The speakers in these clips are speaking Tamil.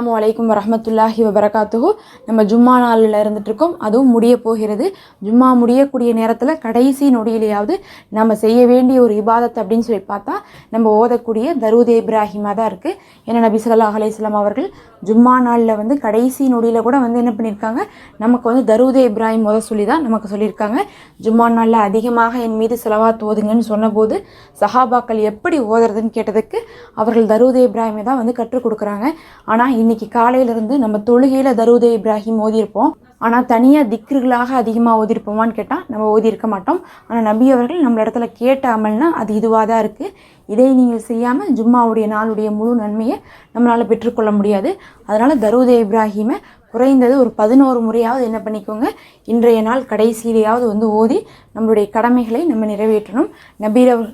அஸ்லாம் அலைக்கும் வரமத்துல்லாஹி வபரகாத்துஹு. நம்ம ஜும்மா நாளில் இருந்துட்டு இருக்கோம் அதுவும் முடிய போகிறது. ஜும்மா முடியக்கூடிய நேரத்தில் கடைசி நொடியிலேயாவது நம்ம செய்ய வேண்டிய ஒரு இபாதத் அப்படின்னு சொல்லி பார்த்தா நம்ம ஓதக்கூடிய தரூதே இப்ராஹிமாக தான் இருக்குது ஏன்னா நபி ஸல்லல்லாஹு அலையம் அவர்கள் ஜும்மா நாளில் வந்து கடைசி நொடியில் கூட வந்து என்ன பண்ணியிருக்காங்க நமக்கு வந்து தரூதே இப்ராஹிம் முத சொல்லி தான் நமக்கு சொல்லியிருக்காங்க. ஜும்மா நாளில் அதிகமாக என் மீது செலவாத் ஓதுங்கன்னு சொன்னபோது சஹாபாக்கள் எப்படி ஓதுறதுன்னு கேட்டதுக்கு அவர்கள் தரூதே இப்ராஹிமை தான் வந்து கற்றுக் கொடுக்குறாங்க. ஆனால் இன்னைக்கு காலையிலேருந்து நம்ம தொழுகையில் தரூதே இப்ராஹிம் ஓதியிருப்போம். ஆனால் தனியாக திக்ருகளாக அதிகமாக ஓதியிருப்போமான்னு கேட்டால் நம்ம ஓதியிருக்க மாட்டோம். ஆனால் நபி அவர்கள் நம்மள இடத்துல கேட்ட அமல்னா அது இதுவாக தான் இருக்குது இதை நீங்கள் செய்யாமல் ஜும்மாவுடைய நாளுடைய முழு நன்மையை நம்மளால் பெற்றுக்கொள்ள முடியாது. அதனால் தரூதே இப்ராஹிமை குறைந்தது ஒரு பதினோரு முறையாவது என்ன பண்ணிக்கோங்க. இன்றைய நாள் கடைசியிலேயாவது வந்து ஓதி நம்மளுடைய கடமைகளை நம்ம நிறைவேற்றணும். நபீரவர்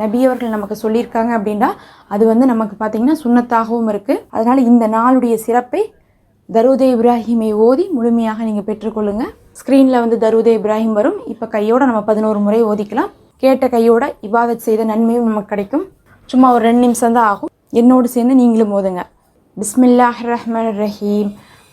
நபி அவர்கள் நமக்கு சொல்லியிருக்காங்க அப்படின்னா அது வந்து நமக்கு பார்த்திங்கன்னா சுண்ணத்தாகவும் இருக்குது அதனால் இந்த நாளுடைய சிறப்பை தருதே இப்ராஹிமை ஓதி முழுமையாக நீங்கள் பெற்றுக்கொள்ளுங்க. ஸ்க்ரீனில் வந்து தருதே இப்ராஹிம் வரும். இப்போ கையோட நம்ம பதினோரு முறை ஓதிக்கலாம். கேட்ட கையோட இபாதத் செய்த நன்மையும் நமக்கு கிடைக்கும். சும்மா ஒரு ரெண்டு நிமிஷம் தான் ஆகும். என்னோடு சேர்ந்து நீங்களும் ஓதுங்க. பிஸ்மில்லாஹ் ரஹ்மான் ரஹீம்.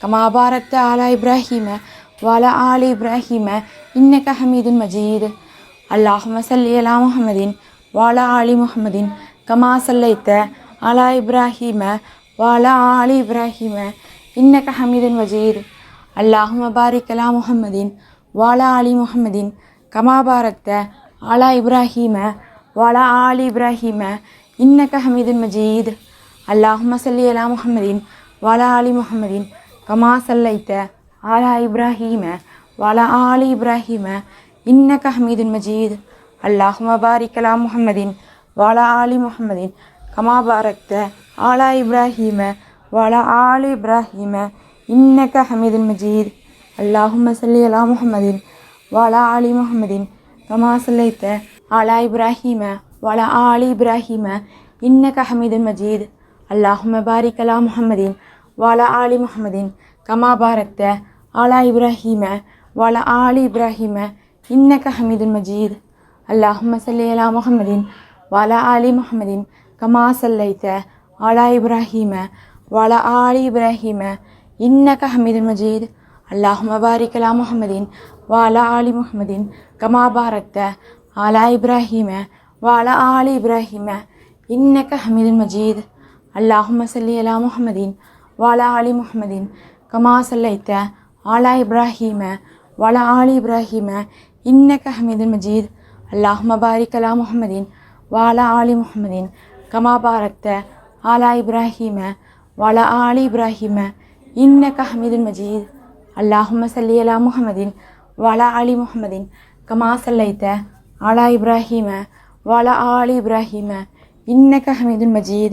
கமா பாரக்த ஆலா இப்ராஹீம வால ஆலி இப்ராஹீம இன்னக ஹமீதுன் மஜீத் அல்லாஹ் மசல்லி அலா முஹமதின் வாலா ஆலி முஹமதின் கமா சல்லைத்த ஆலா இப்ராஹீம வாலா ஆலி இப்ராஹீம இன்னக ஹமீதுன் மஜீத் அல்லாஹ் மபாரிக் அலா முஹம்மதின் வாலா ஆலி முஹம்மதின் கமா பாரக்த ஆலா இப்ராஹீம வாலா ஆலி இப்ராஹீம இன்னக ஹமீதுன் மஜீத் அல்லாஹ் மசல்லி அலா முஹம்மதின் வாலா ஆலி முஹம்மதின் கமா சல்லைத்த ஆலா இப்ராஹீம வாலா ஆலி இப்ராஹீம இன்னக ஹமீதுன் மஜீத். அல்லாஹ் மபாரிக்கலா முஹம்மதின் வாலா ஆலி முஹம்மதின். கமா பாரக்த ஆலா இப்ராஹீம வாலா ஆலி இப்ராஹீம இன்னக ஹமீதுன் மஜீத். அல்லாஹும் சல்லி அலா முஹம்மதின் வாலா ஆலி முஹம்மதின். கமா சல்லைத்த ஆலா இப்ராஹீம வாலா ஆலி இப்ராஹீம இன்னக ஹமீதுன் மஜீத். அல்லாஹும் பாரிக்கலா முஹம்மதின் வாலா ஆலி முஹமதின் கமா பாரக்த ஆலா இப்ராஹீம வாலா ஆலி இப்ராஹீம இன்னக ஹமீதுல் மஜீத் அல்லாஹும் சல்லி அலா முஹமதின் வாலா ஆலி முஹமதின் கமா சல்லைத்த ஆலா இப்ராஹீம வாலா ஆலி இப்ராஹீம இன்னக ஹமீதுல் மஜீத் அல்லாஹும் பாரிக் அலா முஹமதின் வாலா ஆலி முஹமதின் கமா பாரக்த ஆலா இப்ராஹீம வாலா ஆலி இப்ராஹீம إنك حميد مجيد اللهم صل على محمد வாலா அலி முஹமதின் கமா சல்லைத்த ஆலா இப்ராஹீம வாலா ஆலி இப்ராஹீம இன்னக்க ஹமீதுல் மஜீத் அல்லாஹ் மபாரிக் அலா முஹமதின் வாலா ஆலி முஹமதின் கமா பாரக்த ஆலா இப்ராஹீம வாலா ஆலி இப்ராஹீம இன்னக்க ஹமீதுல் மஜீத் அல்லாஹும சல்லி அலா முஹமதின் வாலா அலி முஹமதின் கமா சல்லைத்த ஆலா இப்ராஹீம வாலா ஆலி இப்ராஹீம إنك حميد مجيد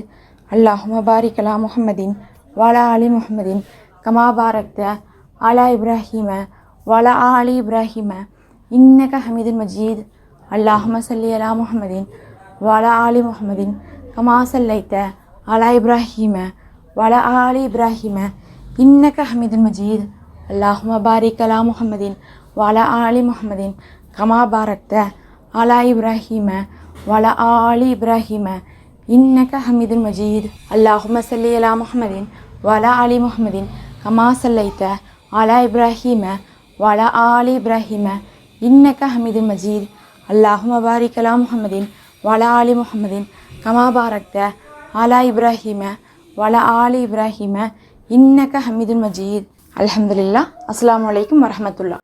اللهم بارك على محمد வல அலி முஹமதின் கமாபாரக்த அலா இப்ராஹிம வல அலி இப்ராஹிம இன்னக ஹமீதின் மஜீத் அல்லாஹம சல்லி அலா முஹமதின் வல அலி முஹமதின் கமா சல்லைத்த அலா இப்ராஹிம வல அலி இப்ராஹிம இன்னக ஹமீதுன் மஜீத் அல்லாஹும பாரிக் அலா முஹமதின் வல ஆலி முஹமதின் கமா பாரக்த அலா இப்ராஹிம வல ஆலி இப்ராஹிம إنك حميد مجيد اللهم صل على محمد வலா அலி முஹமதின் கமா சல்லைத்த அலா இப்ராஹீம வலா ஆலி இப்ராஹிம இன்னக்க ஹமீது மஜீத் அல்லாஹும் அபாரிக் அலா முஹமதின் வலா அலி முஹமதின் கமா பாரக்த அலா இப்ராஹிம வலா ஆலி இப்ராஹிம இன்னக்க ஹமீது மஜீத் அலமதுல்லா அஸ்லாம் வலைக்கம் வரமத்துல்லா